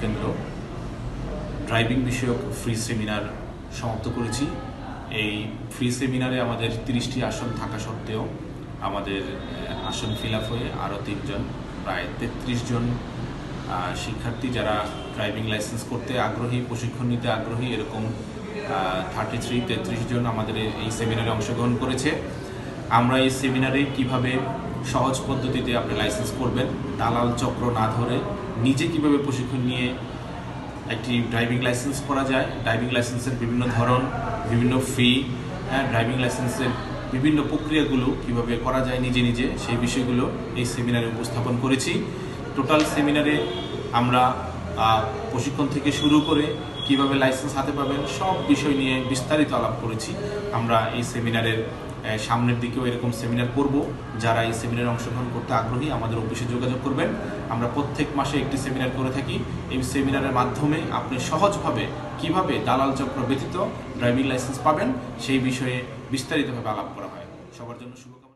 কেন্দ্র। ড্রাইভিং বিষয়ক free seminar সমাপ্ত করেছি। এই ফ্রি সেমিনারে আমাদের তিরিশটি আসন থাকা সত্ত্বেও আমাদের আসন ফিল আপ হয়ে আরও তিনজন, প্রায় তেত্রিশ জন শিক্ষার্থী যারা ড্রাইভিং লাইসেন্স করতে আগ্রহী, প্রশিক্ষণ নিতে আগ্রহী, এরকম থার্টি থ্রি তেত্রিশ জন আমাদের এই- সেমিনারে অংশগ্রহণ করেছে। আমরা এই সেমিনারে কীভাবে সহজ পদ্ধতিতে আপনি লাইসেন্স করবেন, দালাল চক্র না ধরে নিজে কীভাবে প্রশিক্ষণ নিয়ে একটি ড্রাইভিং লাইসেন্স করা যায় ড্রাইভিং লাইসেন্সের বিভিন্ন ধরন, বিভিন্ন ফি হ্যাঁ ড্রাইভিং লাইসেন্সের বিভিন্ন প্রক্রিয়াগুলো কীভাবে করা যায় নিজে নিজে, সেই বিষয়গুলো এই সেমিনারে উপস্থাপন করেছি। টোটাল সেমিনারে আমরা প্রশিক্ষণ থেকে শুরু করে কীভাবে লাইসেন্স হাতে পাবেন, সব বিষয় নিয়ে বিস্তারিত আলাপ করেছি। আমরা এই সেমিনারের সামনের দিকেও এরকম সেমিনার করব। যারা এই সেমিনারে অংশগ্রহণ করতে আগ্রহী, আমাদের অফিসে যোগাযোগ করবেন। আমরা প্রত্যেক মাসে একটি সেমিনার করে থাকি। এই সেমিনারের মাধ্যমে আপনি সহজভাবে কীভাবে দালাল চক্র ব্যতীত ড্রাইভিং লাইসেন্স পাবেন, সেই বিষয়ে বিস্তারিতভাবে আলাপ করা হয়। সবার জন্য শুভকামনা।